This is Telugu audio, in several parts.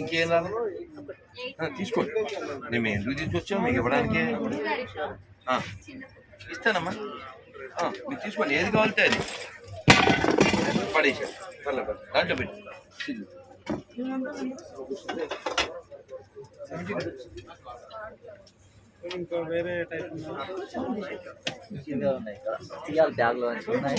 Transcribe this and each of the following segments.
ఇంకేం రాదు తీసుకోండి మేము ఎందుకు తీసుకొచ్చాము మీకు ఇవ్వడానికి? ఇస్తానమ్మా. మీరు తీసుకోండి. ఏది కావాలంటే అది. పడేసాను పర్లే పర్లేదు. దాంట్లో పెట్టి. ఇంకా వేరే టైప్ ఉన్నాయి బ్యాగ్లో ఉన్నాయి.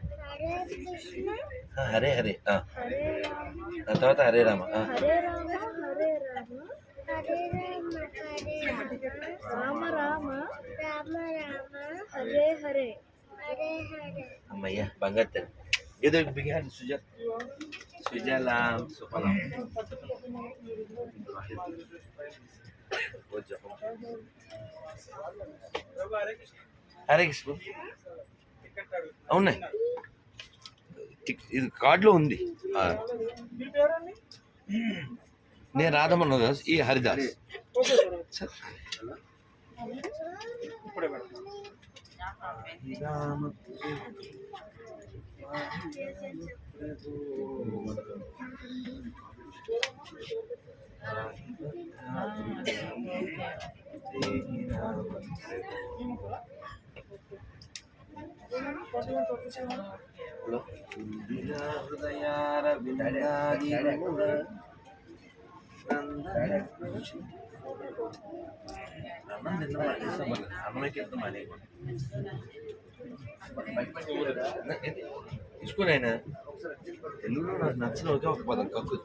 హరే కృష్ణ ఆ, హరే హరే ఆ, హరే రామ ఆ తర్వాత హరే రామ ఆ, హరే రామ హరే రామ హరే రామ హరే రామ రామ రామ రామ హరే హరే హరే హరే అమ్మయ్యా బంగారు తల్లి ఏదో బిగాలి సుజా సుజలాం సుఫలం ఓ జపం. హరే కృష్ణ అవునా టిక్- ఇది కార్డులో ఉంది. ఆ. నేను రాధమన్న దాస్ ఈ హరిదాస్. సరే. తీసుకోని ఆయన తెలుగులో నాకు నచ్చిన ఒకే ఒక పదం కక్కు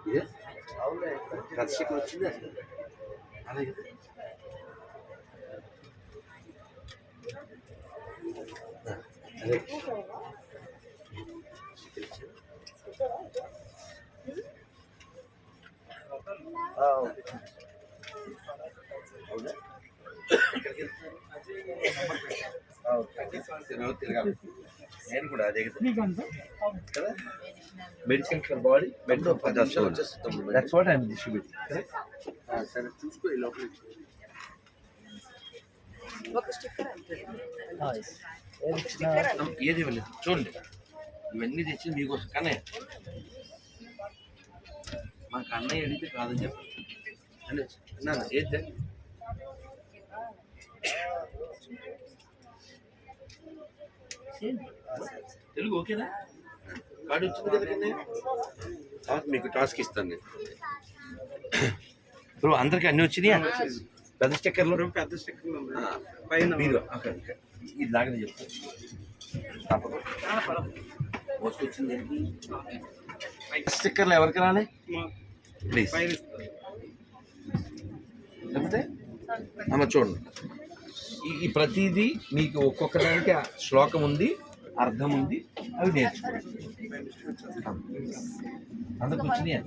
ఇదే వచ్చింది అసలు తిరగాలి. నేను కూడా అదే కదా. Medicine for body medicine for the soul that's what I'm distributing సరే చూసుకో ఈ లోపల. ఏది ఇవ్వలేదు? చూడండి. ఇవన్నీ తెచ్చి మీకోసం. కన్నయ్య మాకు అన్నయ్య అడిగితే కాదని చెప్పండి. అంటే నాన్న ఏది? తెలుగు ఓకేనా? కార్డు వచ్చింది కదా? మీకు టాస్క్ ఇస్తాను నేను. బ్రో అందరికి అన్ని వచ్చినాయా? పెద్ద స్టిక్కర్లు? పెద్ద స్టిక్కర్లు పైన మీరు. ఇది లాగనే చెప్తాను తప్పదు. మోసుకొచ్చింది స్టిక్కర్లు ఎవరికి రాలే? ప్లీజ్. లేకపోతే? అమ్మ చూడండి. ఈ ప్రతిదీ మీకు ఒక్కొక్క దానికి శ్లోకం ఉంది అర్థం ఉంది అవి నేర్చుకోండి అందరికి వచ్చినాయా?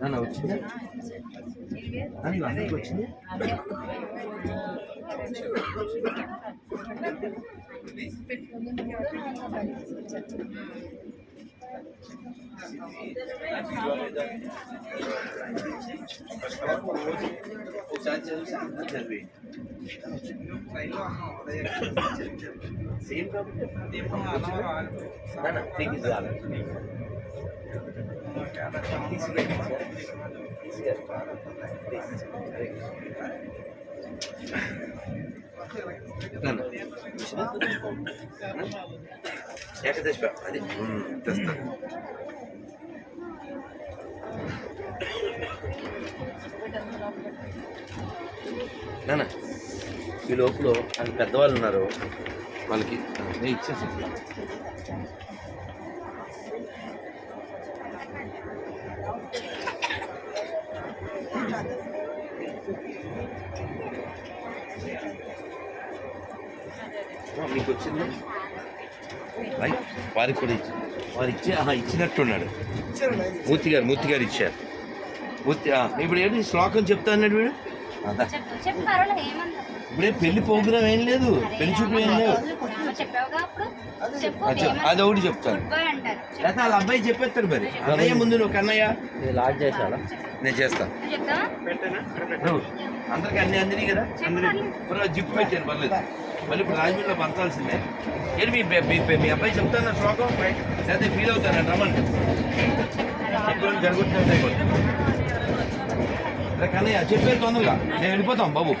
నాన్న వచ్చిందా? అని అందరికి వచ్చింది ఒకసారి సేమ్ కాబట్టి నాన్న నీకు ఏకదశ అది. తెస్తాను నాన్న ఈ లోపల అది పెద్దవాళ్ళు ఉన్నారు. వాళ్ళకి నేను ఇచ్చేసి మీకు వచ్చిందా? రైట్. వారికి కూడా ఇచ్చి వారు ఇచ్చి ఆహా, ఇచ్చినట్టున్నాడు. మూర్తి గారు మూర్తి గారు ఇచ్చారు. మూర్తి ఇప్పుడు ఏంటి శ్లోకం చెప్తా అన్నాడు వీడు? ఇప్పుడే పెళ్ళి ప్రోగ్రామ్ ఏం లేదు. పెళ్ళి చూపు ఏం చెప్పు. అది ఒకటి చెప్తాను. లేకపోతే వాళ్ళ అబ్బాయి చెప్పేస్తాడు మరి. అన్నయ్య ముందు నువ్వు కన్నయ్య ఇది లాడ్ చేసాడా నేను చేస్తాను అందరికి అన్ని అందిని కదా? జిప్ పెట్టాను పర్లేదు. మళ్ళీ ఇప్పుడు రాజమండ్రిలో పంచాల్సిందే. ఏంటి మీ బె- మీ అబ్బాయి చెప్తాను శ్లోకం? లేకపోతే ఫీల్ అవుతాను? రమ్మని చెప్పి. జరుగుతుంది కన్నయ్య చెప్పేది తొందరగా. నేను వెళ్ళిపోతాం బాబు.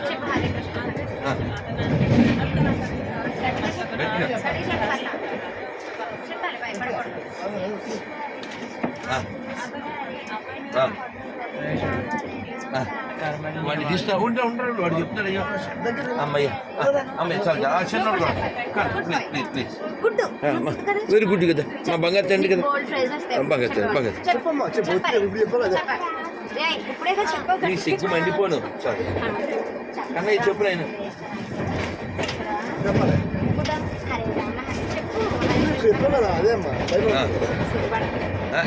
వాడిని తీస్తా ఉంటా ఉంటాడు వాడు చెప్తాడు అయ్యో. అమ్మయ్య అమ్మయ్య చాలు చాలు. చిన్నోడు ప్లీజ్ ప్లీజ్ వెరీ గుడ్ కదా. మా బంగారు తండ్రి కదా. గోల్డ్ ప్రైజ్ వస్తాయి చెప్పు, చెప్పు. ఇప్పుడే కదా చెప్పావు నీ సిగ్గు మండిపోను. చాలు. కన్నయ్య చెప్పు నేను చెప్పు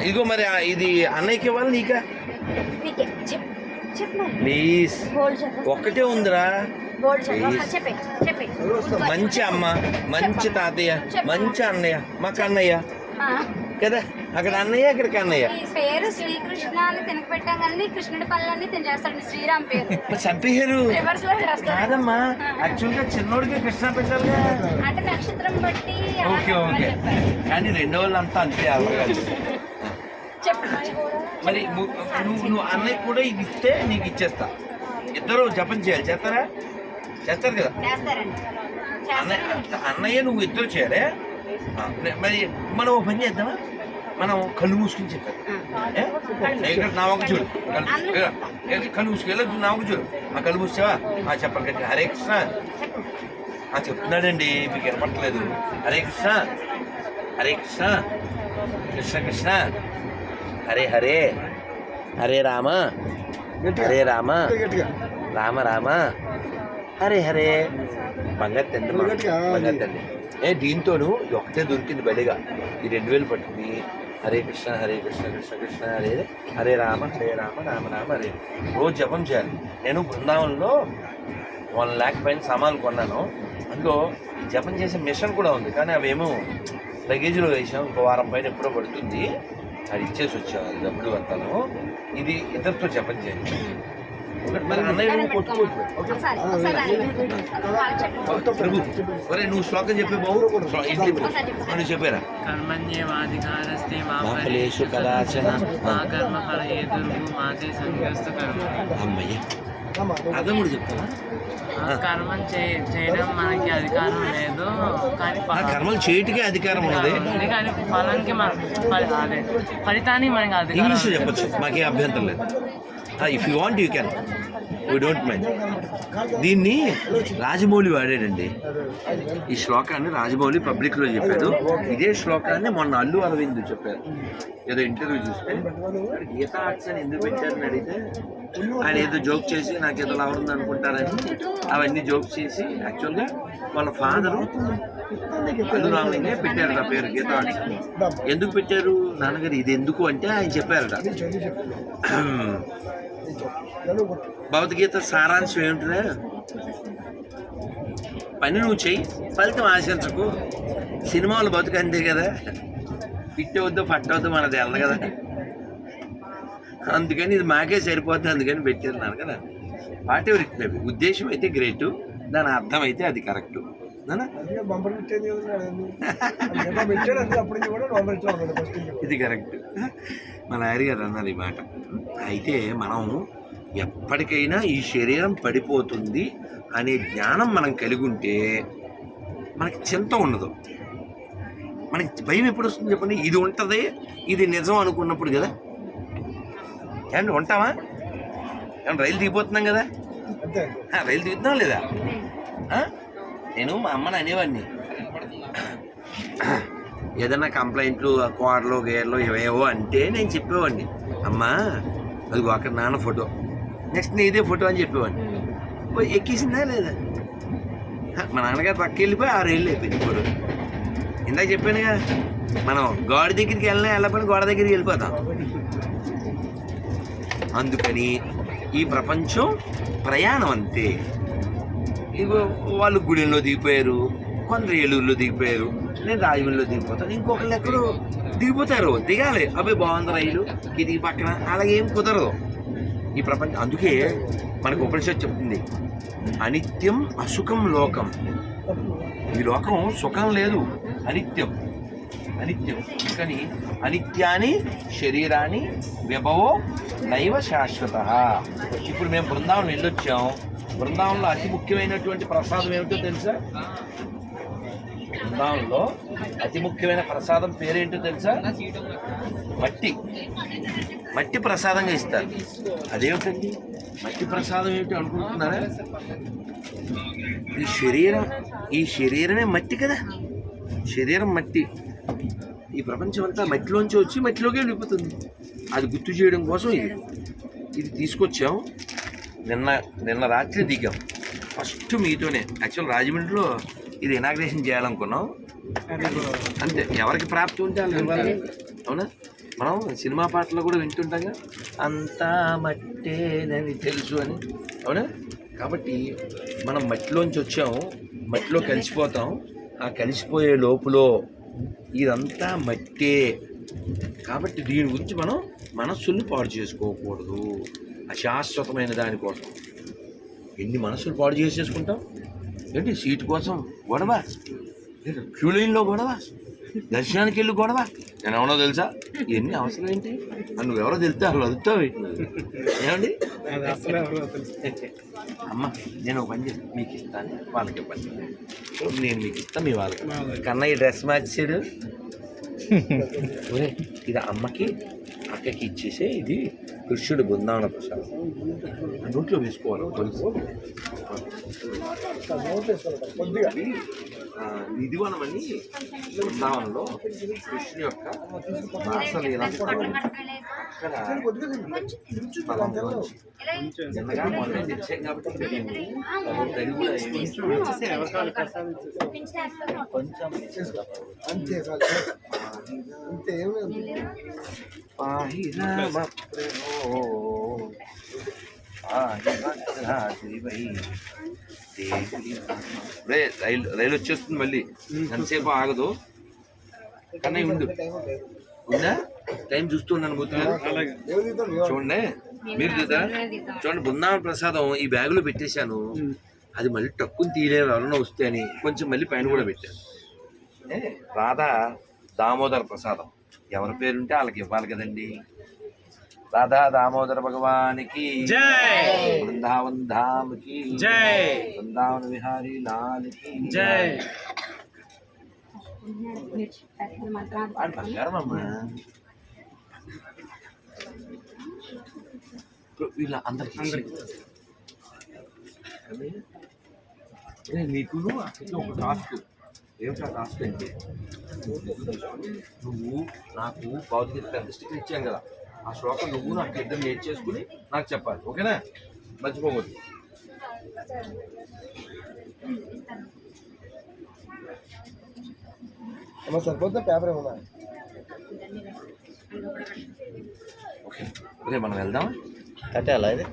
ఇదిగో మరి ఇది అన్నయ్యకి ఇవ్వాలి నీకా? చెప్పు చెప్పు ప్లీజ్. చెప్పు. ఒక్కటే ఉందిరా. చెప్పు. చెప్పే చెప్పే. మంచి అమ్మ మంచి తాతయ్య మంచి అన్నయ్య మా కన్నయ్య కదా? అక్కడ అన్నయ్య ఇక్కడ కన్నయ్య ఈ పేరు శ్రీకృష్ణ అని తినక పెట్టాం కానీ కృష్ణుడి పనులన్నీ తిని చేస్తాడు శ్రీరామ్ పేరు. మరి చంపేశారు? రివర్స్లో చేస్తాడు. కాదమ్మా యాక్చువల్గా చిన్నోడికి కృష్ణ పెట్టాలిగా. అంటే నక్షత్రం బట్టి ఓకే ఓకే. కానీ రెండో వాళ్ళంతా అంతే చెప్పు. మరి నువ్వు నువ్వు అన్నయ్య కూడా ఇది ఇస్తే నీకు ఇచ్చేస్తా. ఇద్దరు జపం చేయాలి. చేస్తారా? చేస్తారు కదా? అన్నయ్య అన్నయ్య నువ్వు ఇద్దరు చేయాలి. మరి మనం ఓ పని చేద్దామా? మనం కళ్ళు మూసుకుని చెప్పాలి? ఏ, ఇక్కడ నా ఒక చూడు. కళ్ళు మూసుకు. వెళ్ళొద్దు నా ఒక చూడు. ఆ కళ్ళు మూసావా? ఆ చెప్పండి గట్టి హరే కృష్ణ. ఆ చెప్తున్నాడండి మీకు వినపట్టలేదు హరే కృష్ణ. హరే కృష్ణ. కృష్ణ కృష్ణ. హరే హరే. హరే రామ. హరే రామ. రామ రామ. హరే హరే. బంగారు తండ్రి మా. బంగారు తండ్రి ఏ దీంతోను ఒకటే దొరికింది బలిగా ఈ రెండు వేలు పట్టుకుని హరే కృష్ణ హరే కృష్ణ కృష్ణ కృష్ణ హరే హరే. రామ హరే రామ రామ రామ హరే రోజు జపం చేయాలి. నేను బృందావనంలో వన్ ల్యాక్ పైన సామాన్లు కొన్నాను. అందులో జపం చేసే మిషన్ కూడా ఉంది. కానీ అవేమో లగేజ్లో వేసాం. ఇంకో వారం పైన ఎప్పుడో పడుతుంది. అది ఇచ్చేసి వచ్చాను. డబ్బులు అంతాను ఇది ఇద్దరితో జపం చేయండి ఒరే నువ్వు శ్లోకం చెప్పే బాబు. నువ్వు చెప్పారా? కర్మణ్యేవాధికారస్తే కదాచన. మా కర్మ ఫల దుర్గు మాతే సంగస్తు కర్మ. అమ్మయ్య. అర్థం కూడా చెప్తావా? కర్మం చేయడం మనకి అధికారం లేదు కానీ కర్మలు చేయటికే అధికారం ఉన్నది. ఉంది కానీ ఫలానికి మన ఫలితానికి మనకి లేదు. చెప్పచ్చు. మాకేం అభ్యంతరం లేదు. Uh, if you want, you can. We don't mind దీన్ని రాజమౌళి వాడాడండి. ఈ శ్లోకాన్ని రాజమౌళి పబ్లిక్లో చెప్పాడు. ఇదే శ్లోకాన్ని మొన్న అల్లు అరవింద్ చెప్పారు. ఏదో ఇంటర్వ్యూ చూస్తే గీతా ఆర్ట్స్ అని ఎందుకు పెట్టారని అడిగితే ఆయన ఏదో జోక్ చేసి నాకు ఏదో లావరుంది అనుకుంటారని అవన్నీ జోక్ చేసి యాక్చువల్గా వాళ్ళ ఫాదరు అల్లురామలింగే పెట్టారు నా పేరు గీతా ఆర్ట్స్ ఎందుకు పెట్టారు? నాన్నగారు ఇది ఎందుకు? అంటే ఆయన చెప్పారట. భగవద్గీత సారాంశం ఏమిటిరా? పని నువ్వు చెయ్యి ఫలితం ఆశించకు. సినిమాలు బతుకు అంతే కదా. పిట్టి వద్దు పట్టవద్దు మనది వెళ్ళదు కదా. అందుకని ఇది మాకే సరిపోతుంది అందుకని పెట్టారు కదా. వాట్ ఎవర్ ఇట్ మేబీ ఉద్దేశం అయితే గ్రేట్ దాని అర్థం అయితే అది కరెక్ట్. ఇది కరెక్ట్. మన ఆయన గారు అన్నారు ఈ మాట. అయితే మనం ఎప్పటికైనా ఈ శరీరం పడిపోతుంది అనే జ్ఞానం మనం కలిగి ఉంటే మనకి చింత ఉండదు. మనకి భయం ఎప్పుడు వస్తుంది చెప్పండి? ఇది ఉంటుంది ఇది నిజం అనుకున్నప్పుడు కదా. ఏమండి ఉంటామా ఏమన్నా రైలు దిగిపోతున్నాం కదా? రైలు దిగుతున్నాం లేదా? నేను మా అమ్మని అనేవాడిని ఏదైనా కంప్లైంట్లు కోడలు గేర్లు ఇవేవో అంటే నేను చెప్పేవాడిని. అమ్మా అది అక్కడ నాన్న ఫోటో. నెక్స్ట్ నీదే ఫోటో అని చెప్పేవాడిని. పోయి ఎక్కేసిందా లేదా? మా నాన్నగారు పక్క వెళ్ళిపోయి ఆరు ఏళ్ళు అయిపోయింది ఫోటో. ఇందాక చెప్పానుగా మనం గోడ దగ్గరికి వెళ్ళినా వెళ్ళకపోయినా గోడ దగ్గరికి వెళ్ళిపోతాం. అందుకని ఈ ప్రపంచం ప్రయాణం అంతే. ఇగో వాళ్ళు గుడిలో దిగిపోయారు కొందరు ఏలూరులో దిగిపోయారు నేను రాజమండ్రిలో దిగిపోతాను. ఇంకొకళ్ళు ఎక్కడో దిగిపోతారు దిగాలి. అబ్బాయి బాగుంది రైలు కిటికీ పక్కన అలాగేం కుదరదు. ఈ ప్రపంచం అందుకే మనకు ఉపనిషత్తు చెప్తుంది. అనిత్యం అసుఖం లోకం. ఈ లోకం సుఖం లేదు అనిత్యం. అనిత్యం. కానీ అనిత్యాన్ని శరీరాన్ని విభవో నైవ శాశ్వత. ఇప్పుడు మేము బృందావనం వెళ్ళొచ్చాం. బృందావనంలో అతి ముఖ్యమైనటువంటి ప్రసాదం ఏమిటో తెలుసా? బృందావనంలో అతి ముఖ్యమైన ప్రసాదం పేరేంటో తెలుసా? మట్టి. మట్టి ప్రసాదంగా ఇస్తారు. అదేమిటండి? మట్టి ప్రసాదం ఏమిటి అనుకుంటున్నారా? ఈ శరీరం ఈ శరీరమే మట్టి కదా? శరీరం మట్టి. ఈ ప్రపంచం అంతా మట్టిలోంచి వచ్చి మట్టిలోకి వెళ్ళిపోతుంది. అది గుర్తు చేయడం కోసం ఇది. ఇది తీసుకొచ్చాం. నిన్న నిన్న రాత్రి దిగాం. ఫస్ట్ మీతోనే. యాక్చువల్ రాజమండ్రిలో ఇది ఇనాగ్రేషన్ చేయాలనుకున్నాం. అంతే. ఎవరికి ప్రాప్తి ఉంటే అవునా? మనం సినిమా పాటలు కూడా వింటుంటాగా అంతా మట్టేనని తెలుసు అని. అవునా? కాబట్టి మనం మట్టిలోంచి వచ్చాము మట్టిలో కలిసిపోతాం. ఆ కలిసిపోయే లోపులో ఇదంతా మట్టే. కాబట్టి దీని గురించి మనం మనస్సుల్ని పాడు చేసుకోకూడదు. అశాశ్వతమైన దానికోసం ఎన్ని మనసులు పాడు చేసేసుకుంటాం? ఏంటి? సీటు కోసం గొడవ? క్యూలైన్లో గొడవ? దర్శనానికి వెళ్ళి గొడవ. నేను ఎవరో తెలుసా? ఇవన్నీ అవసరం ఏంటి? అని నువ్వెవరో తెలితే అసలు అదుగుతావు ఏమండి? ఎవరో అమ్మ నేను ఒక పని చేస్తాను మీకు ఇస్తాను. వాళ్ళకి ఇవ్వండి. నేను మీకు ఇస్తాను మీ వాళ్ళకి కన్నయ్య డ్రెస్ మార్చాడు ఇది అమ్మకి అక్కకి ఇచ్చేసే ఇది కృష్ణుడు బృందావన ప్రసాదం. నోట్లో వేసుకోవాలి తెలుసు నోట్ అని కొద్దిగా నిధివనమని కృష్ణు యొక్క వారసలీల అక్కడ రైలు రైలు వచ్చేస్తుంది మళ్ళీ ఎంతసేపు ఆగదు కన్నయ్య ఉండు ఉందా టైం చూస్తున్నాను మూర్తి గారు ఏం తీద్దాం చూడండి మీరు చూద్దా? చూడండి బృందావన ప్రసాదం ఈ బ్యాగులో పెట్టేశాను. అది మళ్ళీ టక్కుని తీయలేరు ఎవరైనా వస్తే అని కొంచెం మళ్ళీ పైన కూడా పెట్టాను. ఏ, రాధా దామోదర ప్రసాదం. ఎవరి పేరుంటే వాళ్ళకి ఇవ్వాలి కదండి. రాధా దామోదర భగవానికి బృందావన్ ధామ్కి జై. బృందావన విహారీ లాల్కి. జై! వాడు వీళ్ళ అందరికి నీకు ఒక టాస్క్ ఏమిటా టాస్క్ అంటే నువ్వు నాకు భౌతిక పెద్ద స్టిక్ ఇచ్చాం కదా. ఆ శ్లోకం నువ్వు నాకు ఇద్దరు నేర్చేసుకుని నాకు చెప్పాలి. ఓకేనా? మర్చిపోకూడదు. అమ్మ సరిపోతే పేపర్ ఏమన్నా? ఓకే. ఓకే మనం వెళ్దాం కట్టాలా ఇది?